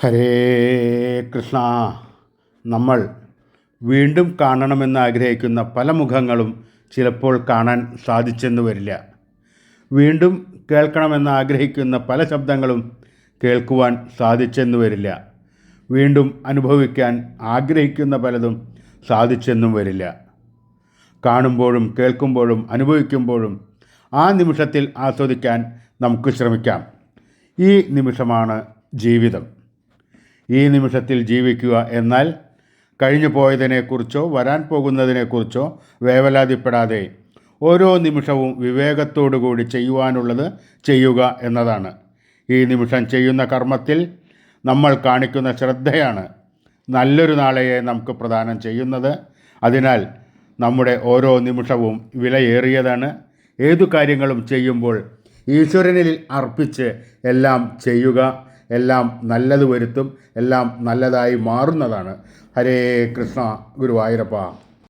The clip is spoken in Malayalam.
ഹരേ കൃഷ്ണ. നമ്മൾ വീണ്ടും കാണണമെന്ന് ആഗ്രഹിക്കുന്ന പല മുഖങ്ങളും ചിലപ്പോൾ കാണാൻ സാധിച്ചെന്ന് വരില്ല. വീണ്ടും കേൾക്കണമെന്ന് ആഗ്രഹിക്കുന്ന പല ശബ്ദങ്ങളും കേൾക്കുവാൻ സാധിച്ചെന്ന് വരില്ല. വീണ്ടും അനുഭവിക്കാൻ ആഗ്രഹിക്കുന്ന പലതും സാധിച്ചെന്നും വരില്ല. കാണുമ്പോഴും കേൾക്കുമ്പോഴും അനുഭവിക്കുമ്പോഴും ആ നിമിഷത്തിൽ ആസ്വദിക്കാൻ നമുക്ക് ശ്രമിക്കാം. ഈ നിമിഷമാണ് ജീവിതം. ഈ നിമിഷത്തിൽ ജീവിക്കുക എന്നാൽ കഴിഞ്ഞു പോയതിനെക്കുറിച്ചോ വരാൻ പോകുന്നതിനെക്കുറിച്ചോ വേവലാതിപ്പെടാതെ ഓരോ നിമിഷവും വിവേകത്തോടുകൂടി ചെയ്യുവാനുള്ളത് ചെയ്യുക എന്നതാണ്. ഈ നിമിഷം ചെയ്യുന്ന കർമ്മത്തിൽ നമ്മൾ കാണിക്കുന്ന ശ്രദ്ധയാണ് നല്ലൊരു നാളെയെ നമുക്ക് പ്രദാനം ചെയ്യുന്നത്. അതിനാൽ നമ്മുടെ ഓരോ നിമിഷവും വിലയേറിയതാണ്. ഏതു കാര്യങ്ങളും ചെയ്യുമ്പോൾ ഈശ്വരനിൽ അർപ്പിച്ച് എല്ലാം ചെയ്യുക. എല്ലാം നല്ലത് വരുത്തും എല്ലാം നല്ലതായി മാറുന്നതാണ്. ഹരേ കൃഷ്ണ ഗുരുവായൂരപ്പ.